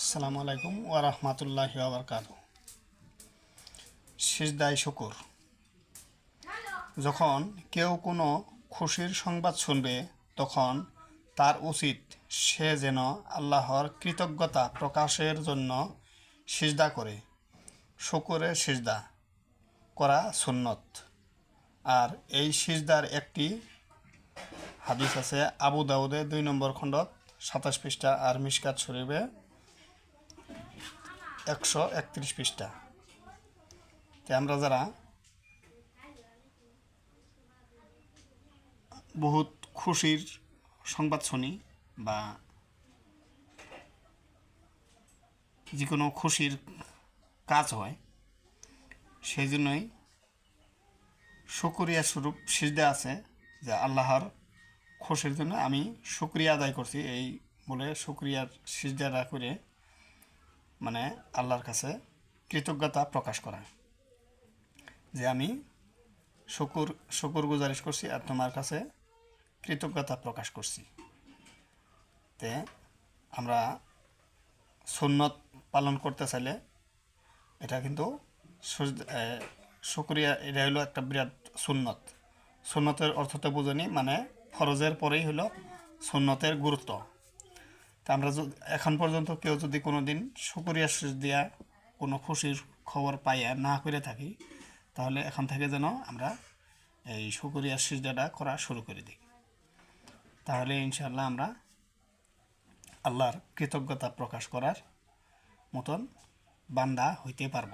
আসসালামু আলাইকুম ওয়া রাহমাতুল্লাহি ওয়া বারাকাতুহু। সিজদায় শুকুর। যখন কেউ কোনো খুশির সংবাদ শুনবে, তখন তার উচিত সে যেন আল্লাহর কৃতজ্ঞতা প্রকাশের জন্য সিজদা করে। শুকুরের সিজদা করা সুন্নত। আর এই সিজদার একটি হাদিস আছে, আবু দাউদে দুই নম্বর খণ্ডত, সাতাশ পৃষ্ঠা আর মিশকাত শরীফে একশো একত্রিশ পৃষ্ঠা। তো আমরা যারা বহুত খুশির সংবাদ শুনি বা যে কোনো খুশির কাজ হয়, সেই জন্যই শুক্রিয়া স্বরূপ সিজদা আছে যে আল্লাহর খুশির জন্য আমি শুক্রিয়া আদায় করছি। এই বলে শুক্রিয়ার সিজদাটা করে মানে আল্লাহর কাছে কৃতজ্ঞতা প্রকাশ করা। যে আমি শুকুর শুকুর গুজারিশ করছি আর তোমার কাছে কৃতজ্ঞতা প্রকাশ করছি। তে আমরা সুন্নত পালন করতে চাইলে এটা কিন্তু শুক্রিয়া, এটা হলো একটা বিরাট সুন্নত। সুন্নতের অর্থটা বুঝনি মানে ফরজের পরেই হলো সুন্নতের গুরুত্ব। তা আমরা এখন পর্যন্ত কেউ যদি কোনো দিন শুক্রিয়া দিয়া কোনো খুশির খবর পাইয়া না করে থাকি, তাহলে এখন থেকে যেন আমরা এই শুক্রিয়া সিজদাটা করা শুরু করে দিই। তাহলে ইনশাল্লাহ আমরা আল্লাহর কৃতজ্ঞতা প্রকাশ করার মতন বান্দা হইতে পারব।